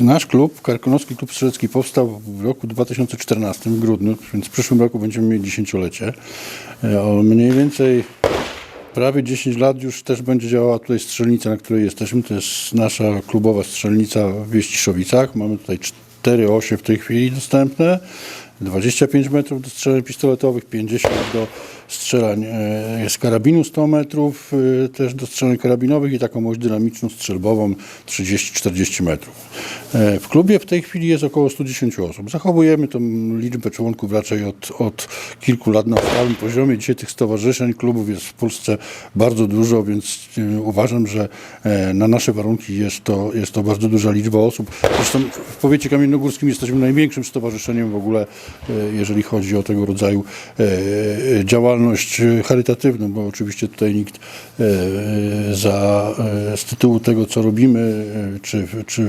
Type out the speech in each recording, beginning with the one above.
Nasz klub, Karkonoski Klub Strzelecki powstał w roku 2014, w grudniu, więc w przyszłym roku będziemy mieli dziesięciolecie. E, O mniej więcej prawie 10 lat już też będzie działała tutaj strzelnica, na której jesteśmy. To jest nasza klubowa strzelnica w Wieściszowicach. Mamy tutaj cztery osie w tej chwili dostępne. 25 metrów do strzelań pistoletowych, 50 do strzelań e, z karabinu 100 metrów, e, też do strzelań karabinowych i taką oś dynamiczną strzelbową 30-40 metrów. E, W klubie w tej chwili jest około 110 osób. Zachowujemy tą liczbę członków raczej od, od kilku lat na stałym poziomie. Dzisiaj tych stowarzyszeń, klubów jest w Polsce bardzo dużo, więc e, uważam, że e, na nasze warunki jest to, jest to bardzo duża liczba osób. Zresztą w powiecie kamiennogórskim jesteśmy największym stowarzyszeniem w ogóle, e, jeżeli chodzi o tego rodzaju e, e, działalność e, charytatywną, bo oczywiście tutaj nikt e, za, e, z tytułu tego, co robimy, czy, czy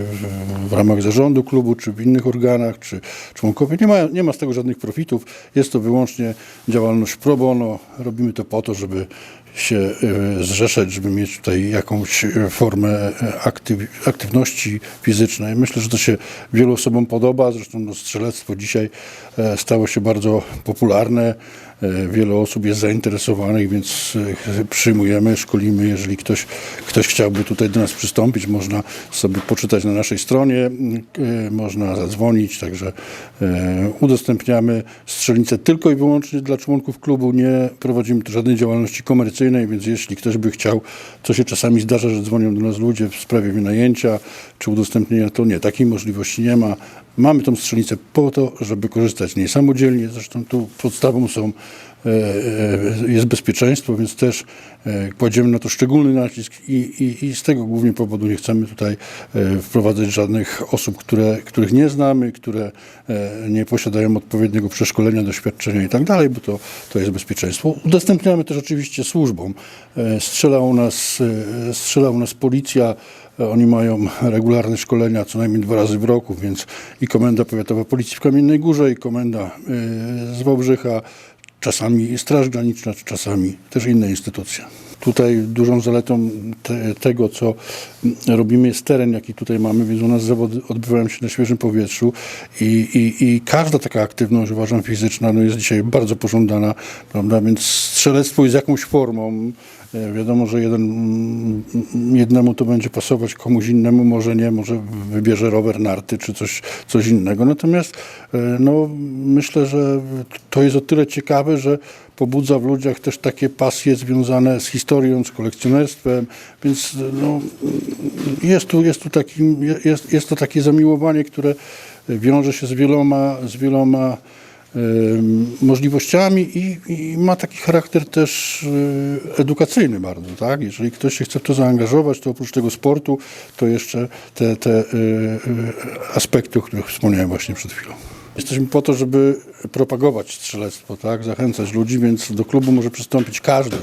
w- ramach zarządu klubu, czy w innych organach, czy członkowie, nie ma, nie ma z tego żadnych profitów. Jest to wyłącznie działalność pro bono. Robimy to po to, żeby się zrzeszać, żeby mieć tutaj jakąś formę aktyw, aktywności fizycznej. Myślę, że to się wielu osobom podoba. Zresztą no, strzelectwo dzisiaj stało się bardzo popularne. E, Wiele osób jest zainteresowanych, więc e, przyjmujemy, szkolimy. Jeżeli ktoś, ktoś chciałby tutaj do nas przystąpić, można sobie poczytać na naszej stronie, e, można zadzwonić, także udostępniamy strzelnicę tylko i wyłącznie dla członków klubu. Nie prowadzimy tu żadnej działalności komercyjnej, więc jeśli ktoś by chciał, co się czasami zdarza, że dzwonią do nas ludzie w sprawie wynajęcia czy udostępnienia, to nie, takiej możliwości nie ma. Mamy tą strzelnicę po to, żeby korzystać z niej samodzielnie. Zresztą tu podstawą są, jest bezpieczeństwo, więc też e, kładziemy na to szczególny nacisk i, i, i z tego głównie powodu nie chcemy tutaj e, wprowadzać żadnych osób, które, których nie znamy, które e, nie posiadają odpowiedniego przeszkolenia, doświadczenia i tak dalej, bo to, to jest bezpieczeństwo. Udostępniamy też oczywiście służbom. E, Strzela u nas, e, strzela u nas policja, oni mają regularne szkolenia co najmniej dwa razy w roku, więc i Komenda Powiatowa Policji w Kamiennej Górze, i Komenda z Wałbrzycha, czasami Straż Graniczna, czasami też inne instytucje. Tutaj dużą zaletą te, tego, co robimy, jest teren, jaki tutaj mamy, więc u nas zawody odbywają się na świeżym powietrzu i, i, i każda taka aktywność, uważam, fizyczna, no jest dzisiaj bardzo pożądana, prawda, więc strzelectwo jest jakąś formą, Wiadomo, że jeden, mm, jednemu to będzie pasować, komuś innemu może nie, może wybierze rower, narty czy coś, coś innego. Natomiast e, no, myślę, że to jest o tyle ciekawe, że pobudza w ludziach też takie pasje związane z historią, z kolekcjonerstwem, więc no, jest, tu, jest, tu takim, jest, jest to takie zamiłowanie, które wiąże się z wieloma, z wieloma możliwościami i, i ma taki charakter też e, edukacyjny bardzo, tak? Jeżeli ktoś się chce w to zaangażować, to oprócz tego sportu, to jeszcze te, te e, e, aspekty, o których wspomniałem właśnie przed chwilą. Jesteśmy po to, żeby propagować strzelectwo, tak? zachęcać ludzi, więc do klubu może przystąpić każdy.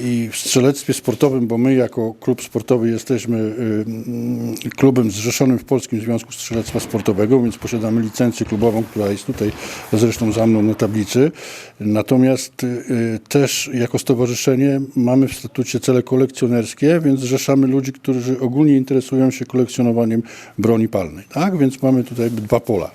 I w strzelectwie sportowym, bo my jako klub sportowy jesteśmy y, mm, klubem zrzeszonym w Polskim Związku Strzelectwa Sportowego, więc posiadamy licencję klubową, która jest tutaj zresztą za mną na tablicy. Natomiast y, y, też jako stowarzyszenie mamy w statucie cele kolekcjonerskie, więc zrzeszamy ludzi, którzy ogólnie interesują się kolekcjonowaniem broni palnej. Tak? Więc mamy tutaj dwa pola.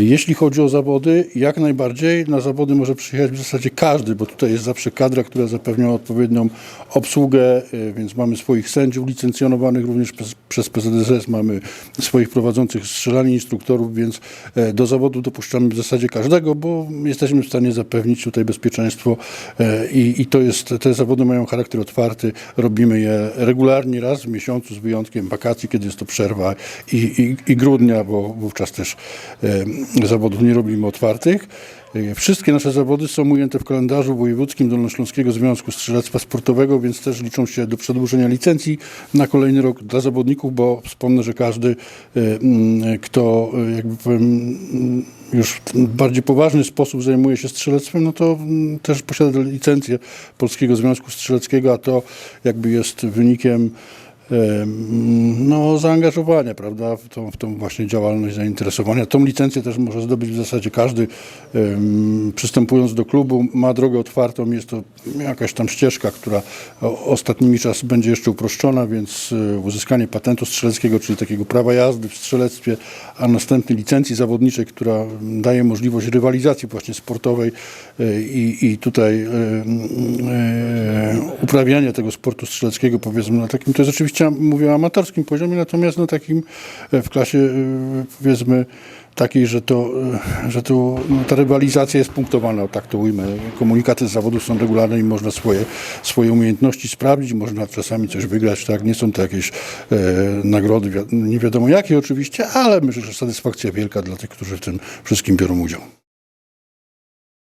Jeśli chodzi o zawody, jak najbardziej. Na zawody może przyjechać w zasadzie każdy, bo tutaj jest zawsze kadra, która zapewnia odpowiednią obsługę, y, więc mamy swoich sędziów licencjonowanych również przez, przez PZSS, mamy swoich prowadzących strzelanie instruktorów, więc e, do zawodu dopuszczamy w zasadzie każdego, bo jesteśmy w stanie zapewnić tutaj bezpieczeństwo e, i, i to jest, te zawody mają charakter otwarty, robimy je regularnie raz w miesiącu z wyjątkiem wakacji, kiedy jest to przerwa i, i, i grudnia, bo wówczas też e, zawodów nie robimy otwartych. E, Wszystkie nasze zawody są ujęte w kalendarzu wojewódzkim Dolnośląskiego Związku Strzelectwa Sportowego, więc też liczą się do przedłużenia licencji na kolejny rok dla zawodników, bo wspomnę, że każdy, e, mm, kto e, jakby powiem, mm, już w bardziej poważny sposób zajmuje się strzelectwem, no to mm, też posiada licencję Polskiego Związku Strzeleckiego, a to jakby jest wynikiem em, no, zaangażowania, prawda, w tą, w tą właśnie działalność, zainteresowania. Tą licencję też może zdobyć w zasadzie każdy, przystępując do klubu, ma drogę otwartą, jest to jakaś tam ścieżka, która ostatnimi czas będzie jeszcze uproszczona, więc e, uzyskanie patentu strzeleckiego, czyli takiego prawa jazdy w strzelectwie, a następnie licencji zawodniczej, która daje możliwość rywalizacji właśnie sportowej e, i, i tutaj e, uprawiania tego sportu strzeleckiego powiedzmy na takim, to jest oczywiście mówię o amatorskim poziomie, natomiast na takim e, w klasie e, powiedzmy takiej, że to, e, że to no, ta rywalizacja jest punktowana, tak to ujmę. Komunikaty z zawodów są regularne i można swoje, swoje umiejętności sprawdzić, można czasami coś wygrać, tak, nie są to jakieś e, nagrody, wi- nie wiadomo jakie oczywiście, ale myślę, że satysfakcja wielka dla tych, którzy w tym wszystkim biorą udział.